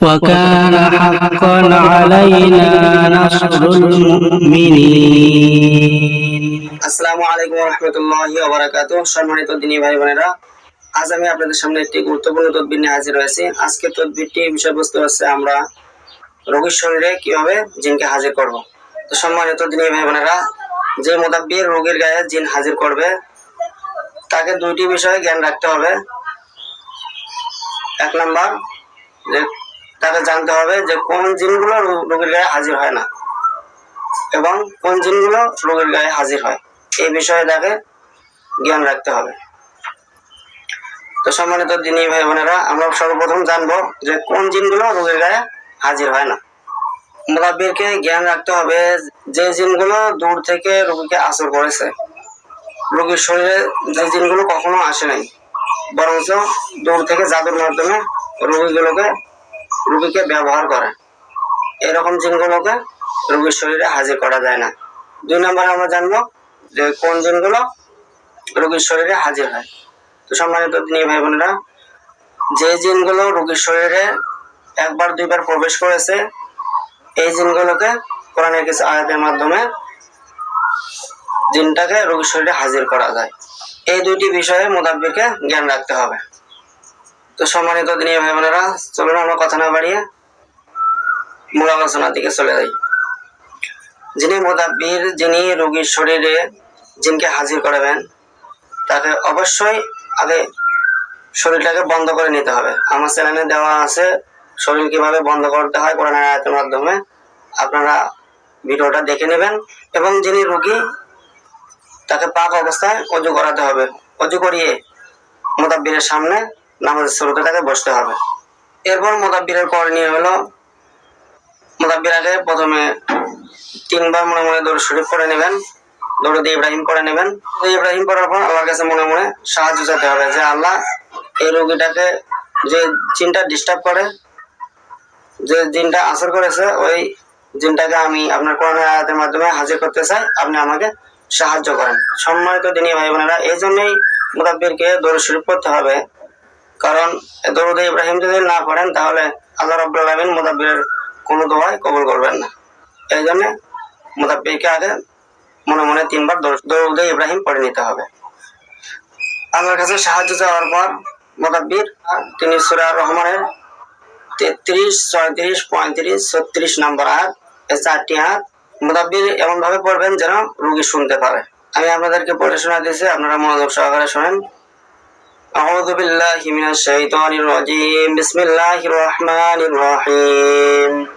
وكان حقا علينا نصر المؤمنين আসসালামু আলাইকুম রহমতুল্লাহি ওবারাকাতু সম্মানিত দিনী ভাই বোনেরা আজ আমি আপনাদের সামনে একটি গুরুত্বপূর্ণ তদবির নিয়ে হাজির হয়েছি আজকে তদবিরটি বিষয়বস্তু হচ্ছে আমরা রোগীর শরীরে কিভাবে জিনকে হাজির করব তো সম্মানিত দিনী ভাই বোনেরা যে মোদাব্বির রোগীর গায়ে জিন হাজির করবে তাকে দুইটি বিষয়ে জ্ঞান রাখতে হবে এক নাম্বার যে তাকে জানতে হবে যে কোন জিনগুলো রোগীর গায়ে হাজির হয় না। এবং কোন জিনগুলো রোগীর গায়ে হাজির হয়। এই বিষয়ে তাকে জ্ঞান রাখতে হবে। তো সম্মানিত দিনী ভাই বোনেরা, আমরা সর্বপ্রথম জানব যে কোন জিনগুলো রোগীর গায়ে হাজির হয় না। মুরাব্বিরকে জ্ঞান রাখতে হবে যে জিনগুলো দূর থেকে রোগীকে আসর করেছে। রোগীর শরীরে যে জিনগুলো কখনো আসে নাই, বরঞ্চ দূর থেকে জাদুর মাধ্যমে রোগীগুলোকে রোগীকে ব্যবহার করে। এরকম জিনগুলোকে রোগীর শরীরে হাজির করা যায় না। দুই নম্বরে আমরা জানব যে কোন জিনগুলো রোগীর শরীরে হাজির হয়। তো সম্মানিত দিনী ভাই বোনেরা, যে জিনগুলো রোগীর শরীরে একবার, দুইবার প্রবেশ করেছে, এই জিনগুলোকে কোরআনের কিছু আয়াতের মাধ্যমে জিনটাকে রোগীর শরীরে হাজির করা যায়। এই দুইটি বিষয়ে মোদাব্বিরকে জ্ঞান রাখতে হবে। তো সম্মানিত দিনী ভাই বোনেরা, চলুন আমরা কথা না বাড়িয়ে মূল আলোচনার দিকে চলে যাই। যিনি মোদাব্বির, যিনি রোগীর শরীরে জিনকে হাজির করাবেন, তাকে অবশ্যই আগে শরীরটাকে বন্ধ করে নিতে হবে। আমার চ্যানেলে দেওয়া আছে শরীর কীভাবে বন্ধ করতে হয় কোরআন আয়াতের মাধ্যমে। আপনারা ভিডিওটা দেখে নেবেন এবং যিনি রোগী, তাকে পাক অবস্থায় অজু করাতে হবে। অজু করিয়ে মোদাব্বিরের সামনে নামাজের তাকে বসতে হবে। এরপর মোদাব্বিরের করণীয় হলো, মোদাব্বির আগে প্রথমে তিনবার মনে মনে দৌড় শরীফ করে নেবেন দৌড়ে ইব্রাহিম পড়ে নেবেন। ইব্রাহিম পড়ার পর আল্লাহর কাছে মনে মনে সাহায্য চাইতে হবে যে, আল্লাহ, এই রোগীটাকে যে জিনটা ডিস্টার্ব করে, যে জিনটা আসর করেছে, ওই জিনটাকে আমি আপনার কোরআন আয়াতের মাধ্যমে হাজির করতে চাই, আপনি আমাকে সাহায্য করেন। সম্মানিত দিনী ভাই বোনেরা, এই জন্যই মুদাব্বিরকে দৌড় শরীফ করতে হবে। কারণ দরুদে ইব্রাহিম যদি না পড়েন তাহলে আল্লাহ রব্বুল আলমিন মুদাব্বিরের কোনো দোয়াই কবুল করবেন না। এই জন্য মুদাব্বিরকে আগে মনে মনে তিনবার দর- দরুদে ইব্রাহিম পড়ে নিতে হবে। আল্লাহর কাছে সাহায্য চাওয়ার পর মুদাব্বির, তিনি সুরা রহমানের তেত্রিশ, ছয়ত্রিশ, পঁয়ত্রিশ, ছত্রিশ নম্বর আয়াত, এই চারটি আয়াত মুদাব্বির এমনভাবে পড়বেন যেন রুগী শুনতে পারে। আমি আপনাদেরকে পড়ে শোনা দিয়েছি, আপনারা মনোযোগ সহকারে শোনেন। أعوذ بالله من الشيطان الرجيم. بسم الله الرحمن الرحيم.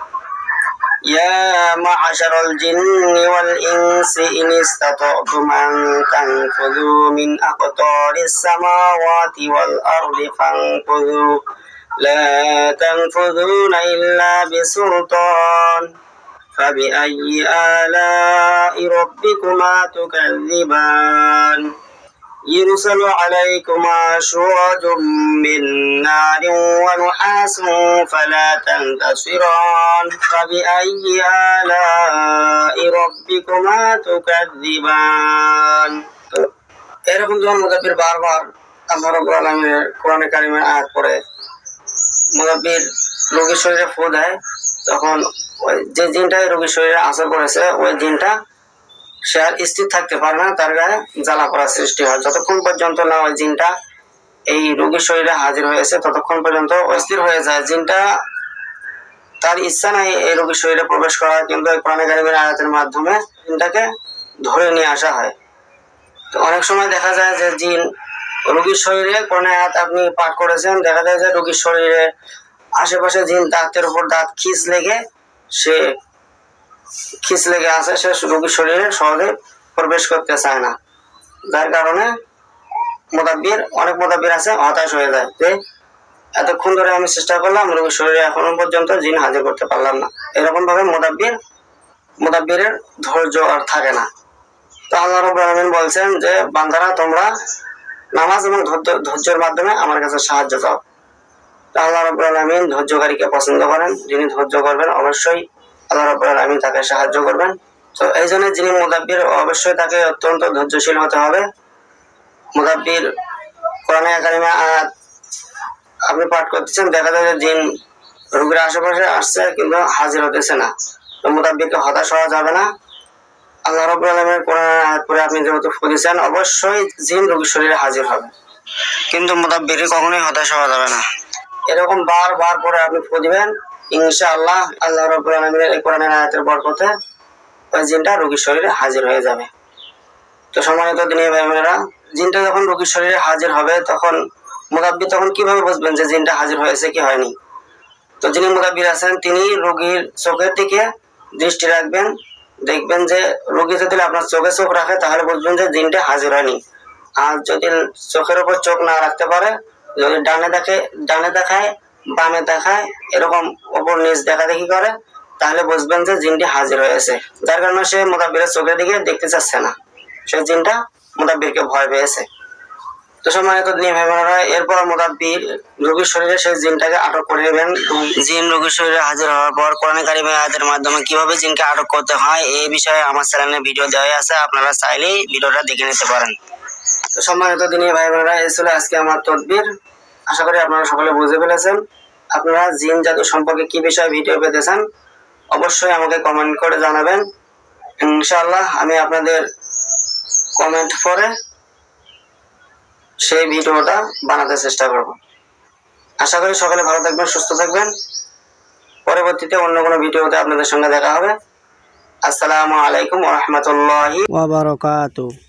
يا معشر الجن والإنس إن استطعتم أن تنفذوا من أقطار السماوات والأرض فانفذوا. لا تنفذون إلا بسلطان. فبأي آلاء ربكما تكذبان؟ يرسل عليكما شواج من نار ونحاس فلا تنتصران فبأي آلاء ربكما تكذبان এরকম যখন মুদাব্বির বারবার আল্লাহ রব্বুল আলমের কোরআনে কারিমের আয়াত পড়ে মুদাব্বির রোগীর শরীরে ফু দেয় তখন ওই যে জিনটাই রোগীর শরীরে আসর করেছে ওই জিনটা সে আর স্থির থাকতে পারে না, তার গায়ে জ্বালা পড়ার সৃষ্টি হয়। যতক্ষণ পর্যন্ত না ওই জিনটা এই রোগীর শরীরে হাজির হয়েছে, ততক্ষণ পর্যন্ত অস্থির হয়ে যায়। জিনটা তার ইচ্ছা নাই এই রোগীর শরীরে প্রবেশ করা কিন্তু কোরআনে কারিমের আয়াতের মাধ্যমে জিনটাকে ধরে নিয়ে আসা হয়। তো অনেক সময় দেখা যায় যে জিন রোগীর শরীরে, কোরআনে আয়াত আপনি পাঠ করেছেন, দেখা যায় যে রোগীর শরীরে আশেপাশে জিন দাঁতের উপর দাঁত খিস লেগে সে খিস লেগে আছে, সে রোগীর শরীরে সহজে প্রবেশ করতে চায় না। যার কারণে মোদাব্বির, অনেক মোদাব্বির আছে, হতাশ হয়ে যায় যে এতক্ষণ ধরে আমি চেষ্টা করলাম, রোগীর শরীরে এখনও পর্যন্ত জিন হাজির করতে পারলাম না। এরকম ভাবে মোদাব্বির, মোদাব্বিরের ধৈর্য আর থাকে না। তো আল্লাহ রব রহমিন বলছেন যে, বান্দারা, তোমরা নামাজ এবং ধৈর্যের মাধ্যমে আমার কাছে সাহায্য চাও। আল্লাহ রব আলমিন ধৈর্যকারীকে পছন্দ করেন। যিনি ধৈর্য করবেন অবশ্যই আল্লাহ রব আলমিন তাকে সাহায্য করবেন। তো এই জন্য যিনি মুদাব্বির, অবশ্যই তাকে অত্যন্ত ধৈর্যশীল হতে হবে। মুদাব্বির কোরআনে আয়াত আপনি পাঠ করতেছেন, দেখা যায় যে জিন রোগীর আশেপাশে আসছে কিন্তু হাজির হতেছে না। তো মোতাব্বিরকে হতাশ হওয়া যাবে না। আল্লাহ রবুল আলমের কোরআন আয়াত পরে আপনি যেহেতু ফুদিয়েছেন অবশ্যই জিন রোগীর শরীরে হাজির হবে। কিন্তু মোতাব্বিরকে কখনোই হতাশ হওয়া যাবে না। এরকম বারবার পরে আপনি ফুদিবেন ইনশাআল্লাহ আল্লাহ রবুল আলমের এই কোরআনের আয়াতের বরকতে ওই জিনটা রোগীর শরীরে হাজির হয়ে যাবে। তো সম্মানিত দিনী ভাই বোনেরা, জিনটা যখন রোগীর শরীরে হাজির হবে, তখন মোতাব্বির তখন কীভাবে বুঝবেন যে জিনটা হাজির হয়েছে কি হয়নি? তো যিনি মোতাব্বির আছেন, তিনি রোগীর চোখের দিকে দৃষ্টি রাখবেন, দেখবেন যে রোগী যদি আপনার চোখে চোখ রাখে, তাহলে বুঝবেন যে জিনটা হাজির হয়নি। আর যদি চোখের উপর চোখ না রাখতে পারে, যদি ডানে দেখে ডানে দেখায় বামে দেখায় এরকম উপর নিচ দেখা দেখি করে, তাহলে বুঝবেন যে জিনটি হাজির হয়েছে। যার কারণে সে মোতাব্বিরের চোখের দিকে দেখতে চাচ্ছে না। সে জিনটা মোতাব্বিরকে ভয় পেয়েছে। তো সম্মানিত ভাই এরপর মোতাব্বির রোগীর শরীরে সেই জিনটাকে আটক করে নেবেন। জিন রোগীর শরীরে হাজির হওয়ার পর কোরআন কারিমে আয়াতের মাধ্যমে কীভাবে জিনকে আটক করতে হয়, এই বিষয়ে আমার চ্যানেলে ভিডিও দেওয়া আছে, আপনারা চাইলেই ভিডিওটা দেখে নিতে পারেন। তো সম্মানিত দিনী ভাই বোনেরা এই ছিল আজকে আমার তদবির। আশা করি আপনারা সকলে বুঝে ফেলেছেন। আপনারা জিন জাদু সম্পর্কে কি বিষয়ে ভিডিও পেতে চান অবশ্যই আমাকে কমেন্ট করে জানাবেন। ইনশাআল্লাহ আমি আপনাদের কমেন্ট পরে সেই ভিডিওটা বানাতে চেষ্টা করব। আশা করি সকালে ভালো থাকবেন, সুস্থ থাকবেন। পরবর্তীতে অন্য কোনো ভিডিওতে আপনাদের সঙ্গে দেখা হবে। আসসালামু আলাইকুম রাহমাতুল্লাহি ওয়া বারাকাতুহু।